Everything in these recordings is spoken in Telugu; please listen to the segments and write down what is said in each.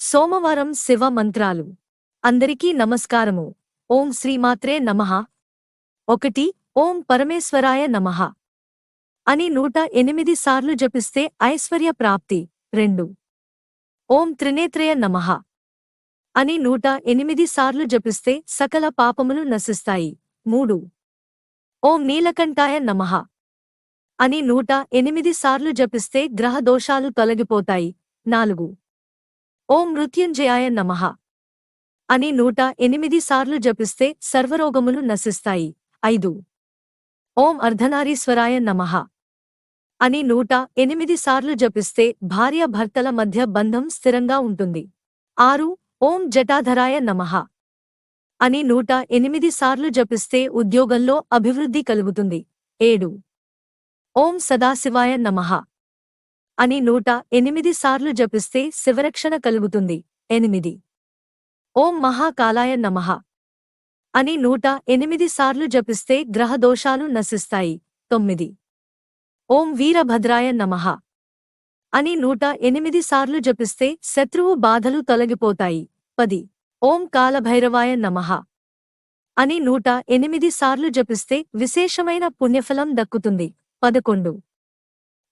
సోమవారం శివ మంత్రాలు. అందరికీ నమస్కారము. ఓం శ్రీమాత్రే నమః. ఒకటి ఓం పరమేశ్వరాయ నమః. అని నూట ఎనిమిది సార్లు జపిస్తే ఐశ్వర్య ప్రాప్తి. రెండు ఓం త్రినేత్రయ నమః. అని నూట ఎనిమిది సార్లు జపిస్తే సకల పాపములు నశిస్తాయి. మూడు ఓం నీలకంఠాయ నమః. అని నూట ఎనిమిది సార్లు జపిస్తే గ్రహ దోషాలు తొలగిపోతాయి. నాలుగు ఓం మృత్యుంజయాయ నమః అని నూట ఎనిమిది సార్లు జపిస్తే సర్వరోగములు నశిస్తాయి. ఐదు. ఓం అర్ధనారీశ్వరాయ నమః అని నూట ఎనిమిది సార్లు జపిస్తే భార్య భర్తల మధ్య బంధం స్థిరంగా ఉంటుంది. ఆరు. ఓం జటాధరాయ నమః అని నూట ఎనిమిది సార్లు జపిస్తే ఉద్యోగంలో అభివృద్ధి కలుగుతుంది. ఏడు. ఓం సదాశివాయ నమః అని నూట ఎనిమిది సార్లు జపిస్తే శివరక్షణ కలుగుతుంది. ఎనిమిది. ఓం మహాకాలాయ నమః అని నూట ఎనిమిది సార్లు జపిస్తే గ్రహదోషాలు నశిస్తాయి. తొమ్మిది. ఓం వీరభద్రాయ నమః అని నూట ఎనిమిది సార్లు జపిస్తే శత్రువు బాధలు తొలగిపోతాయి. పది. ఓం కాలభైరవాయ నమః అని నూట ఎనిమిది సార్లు జపిస్తే విశేషమైన పుణ్యఫలం దక్కుతుంది. పదకొండు.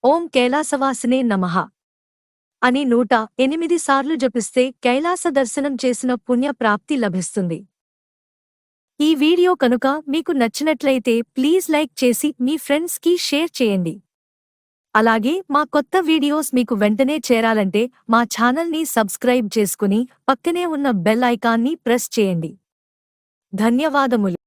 ఓం కైలాసవాసినే నమః అని నూట ఎనిమిది సార్లు జపిస్తే కైలాస దర్శనం చేసిన పుణ్య ప్రాప్తి లభిస్తుంది. ఈ వీడియో కనుక మీకు నచ్చినట్లయితే ప్లీజ్ లైక్ చేసి మీ ఫ్రెండ్స్కి షేర్ చేయండి. అలాగే మా కొత్త వీడియోస్ మీకు వెంటనే చేరాలంటే మా ఛానల్ని సబ్స్క్రైబ్ చేసుకుని పక్కనే ఉన్న బెల్ ఐకాన్ని ప్రెస్ చేయండి. ధన్యవాదములు.